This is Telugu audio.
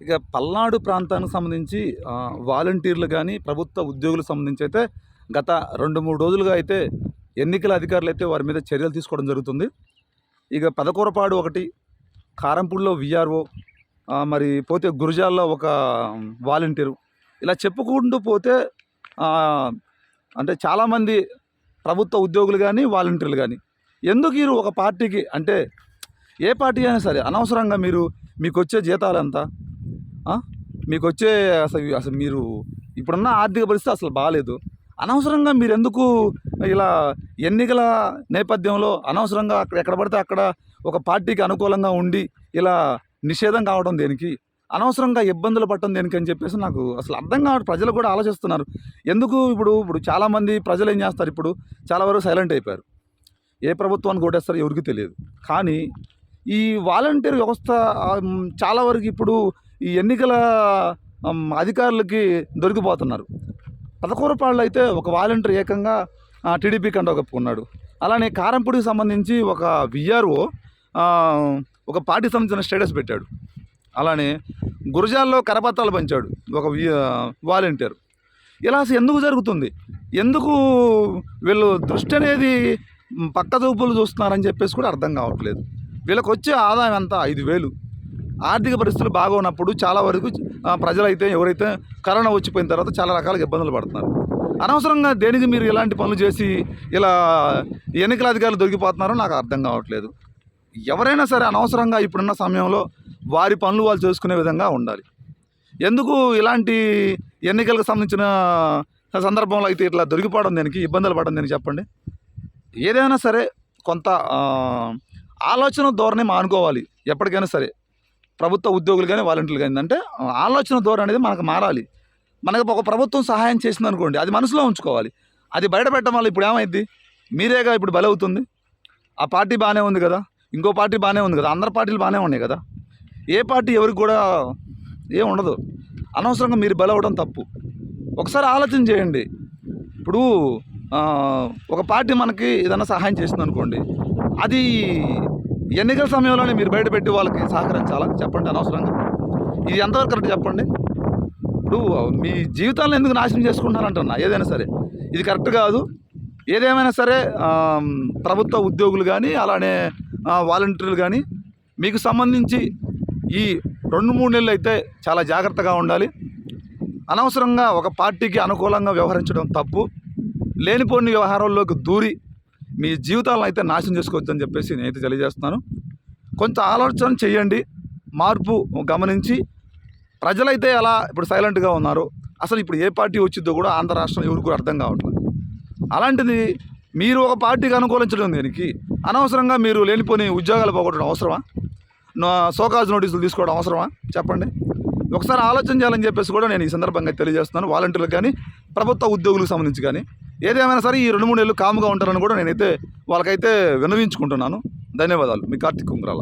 ఇక పల్నాడు ప్రాంతానికి సంబంధించి వాలంటీర్లు కానీ ప్రభుత్వ ఉద్యోగులకు సంబంధించి అయితే గత రెండు మూడు రోజులుగా అయితే ఎన్నికల అధికారులు అయితే వారి మీద చర్యలు తీసుకోవడం జరుగుతుంది. ఇక పదకూరపాడు ఒకటి కారంపూడిలో విఆర్ఓ మరి పోతే గురుజాల్లో ఒక వాలంటీరు. ఇలా చెప్పుకుంటూ పోతే అంటే చాలామంది ప్రభుత్వ ఉద్యోగులు కానీ వాలంటీర్లు కానీ ఎందుకు మీరు ఒక పార్టీకి అంటే ఏ పార్టీ అయినా సరే అనవసరంగా మీరు మీకు వచ్చే జీతాలంతా మీకు వచ్చే అసలు అసలు మీరు ఇప్పుడున్న ఆర్థిక పరిస్థితి అసలు బాగాలేదు అనవసరంగా మీరు ఎందుకు ఇలా ఎన్నికల నేపథ్యంలో అనవసరంగా అక్కడ ఎక్కడ పడితే అక్కడ ఒక పార్టీకి అనుకూలంగా ఉండి ఇలా నిషేధం కావడం దేనికి? అనవసరంగా ఇబ్బందులు పట్టడం దేనికి అని చెప్పేసి నాకు అసలు అర్థం కావడం ప్రజలు కూడా ఆలోచిస్తున్నారు. ఎందుకు ఇప్పుడు ఇప్పుడు చాలామంది ప్రజలు ఏం చేస్తారు ఇప్పుడు? చాలా వరకు సైలెంట్ అయిపోయారు. ఏ ప్రభుత్వానికి కొట్టేస్తారో ఎవరికి తెలియదు. కానీ ఈ వాలంటీర్ వ్యవస్థ చాలా వరకు ఇప్పుడు ఈ ఎన్నికల అధికారులకి దొరికిపోతున్నారు. పదకూరపాళ్ళు అయితే ఒక వాలంటీర్ ఏకంగా టీడీపీ కంట కప్పుకున్నాడు. అలానే కారంపూడికి సంబంధించి ఒక విఆర్ఓ ఒక పార్టీ సంబంధించిన స్టేటస్ పెట్టాడు. అలానే గురజాల్లో కరపత్రాలు పంచాడు ఒక వాలంటీర్. ఇలా అసలు ఎందుకు జరుగుతుంది? ఎందుకు వీళ్ళు దృష్టి అనేది పక్క చూపులు చూస్తున్నారని చెప్పేసి కూడా అర్థం కావట్లేదు. వీళ్ళకి వచ్చే ఆదాయం అంతా ఐదు వేలు. ఆర్థిక పరిస్థితులు బాగున్నప్పుడు చాలా వరకు ప్రజలైతే ఎవరైతే కరోనా వచ్చిపోయిన తర్వాత చాలా రకాల ఇబ్బందులు పడుతున్నారు. అనవసరంగా దేనికి మీరు ఇలాంటి పనులు చేసి ఇలా ఎన్నికల అధికారులు దొరికిపోతున్నారో నాకు అర్థం కావట్లేదు. ఎవరైనా సరే అనవసరంగా ఇప్పుడున్న సమయంలో వారి పనులు వాళ్ళు చేసుకునే విధంగా ఉండాలి. ఎందుకు ఇలాంటి ఎన్నికలకు సంబంధించిన సందర్భంలో అయితే ఇట్లా దొరికిపోవడం దానికి ఇబ్బందులు పడడం దానికి చెప్పండి? ఏదైనా సరే కొంత ఆలోచన ధోరణి మానుకోవాలి. ఎప్పటికైనా సరే. ప్రభుత్వ ఉద్యోగులు కానీ వాలంటీర్లు కానీ అంటే ఆలోచన ధోరణి అనేది మనకు మారాలి. మనకు ఒక ప్రభుత్వం సహాయం చేసింది అనుకోండి అది మనసులో ఉంచుకోవాలి. అది బయట పెట్టడం వల్ల ఇప్పుడు ఏమైంది? మీరేగా ఇప్పుడు బలవుతుంది? ఆ పార్టీ బాగానే ఉంది కదా? ఇంకో పార్టీ బాగానే ఉంది కదా? అందరి పార్టీలు బాగానే ఉన్నాయి కదా? ఏ పార్టీ ఎవరికి కూడా ఏం ఉండదు. అనవసరంగా మీరు బలవడం తప్పు. ఒకసారి ఆలోచన చేయండి. ఇప్పుడు ఒక పార్టీ మనకి ఏదైనా సహాయం చేసింది అనుకోండి అది ఎన్నికల సమయంలోనే మీరు బయటపెట్టి వాళ్ళకి సహకరించాలా? చెప్పండి అనవసరంగా. ఇది ఎంతవరకు కరెక్ట్ చెప్పండి? ఇప్పుడు మీ జీవితాలను ఎందుకు నాశనం చేసుకుంటున్నారంటున్నా? ఏదైనా సరే. ఇది కరెక్ట్ కాదు. ఏదేమైనా సరే ప్రభుత్వ ఉద్యోగులు కానీ అలానే వాలంటీర్లు కానీ మీకు సంబంధించి ఈ రెండు మూడు నెలలు అయితే చాలా జాగ్రత్తగా ఉండాలి. అనవసరంగా ఒక పార్టీకి అనుకూలంగా వ్యవహరించడం తప్పు. లేనిపోని వ్యవహారాల్లోకి దూరి మీ జీవితాలను అయితే నాశనం చేసుకోవచ్చని చెప్పేసి నేనైతే తెలియజేస్తున్నాను. కొంత ఆలోచన చేయండి. మార్పు గమనించి ప్రజలైతే ఎలా ఇప్పుడు సైలెంట్గా ఉన్నారు. అసలు ఇప్పుడు ఏ పార్టీ వచ్చిందో కూడా ఆంధ్ర రాష్ట్రం ఎవరికి కూడా అర్థం కావట్లేదు. అలాంటిది మీరు ఒక పార్టీకి అనుకూలించడం దీనికి? అనవసరంగా మీరు లేనిపోని ఉద్యోగాలు పోగొట్టడం అవసరమా? సోకాజ్ నోటీసులు తీసుకోవడం అవసరమా? చెప్పండి. ఒకసారి ఆలోచన చేయాలని చెప్పేసి కూడా నేను ఈ సందర్భంగా తెలియజేస్తున్నాను. వాలంటీర్లకు కానీ ప్రభుత్వ ఉద్యోగులకు సంబంధించి కానీ. ఏదేమైనా సరే ఈ రెండు మూడు నెలలు కాముగా ఉంటారని కూడా నేనైతే వాళ్ళకైతే విన్నవించుకుంటున్నాను. ధన్యవాదాలు. మీ కార్తీక్ కుంగ్రాల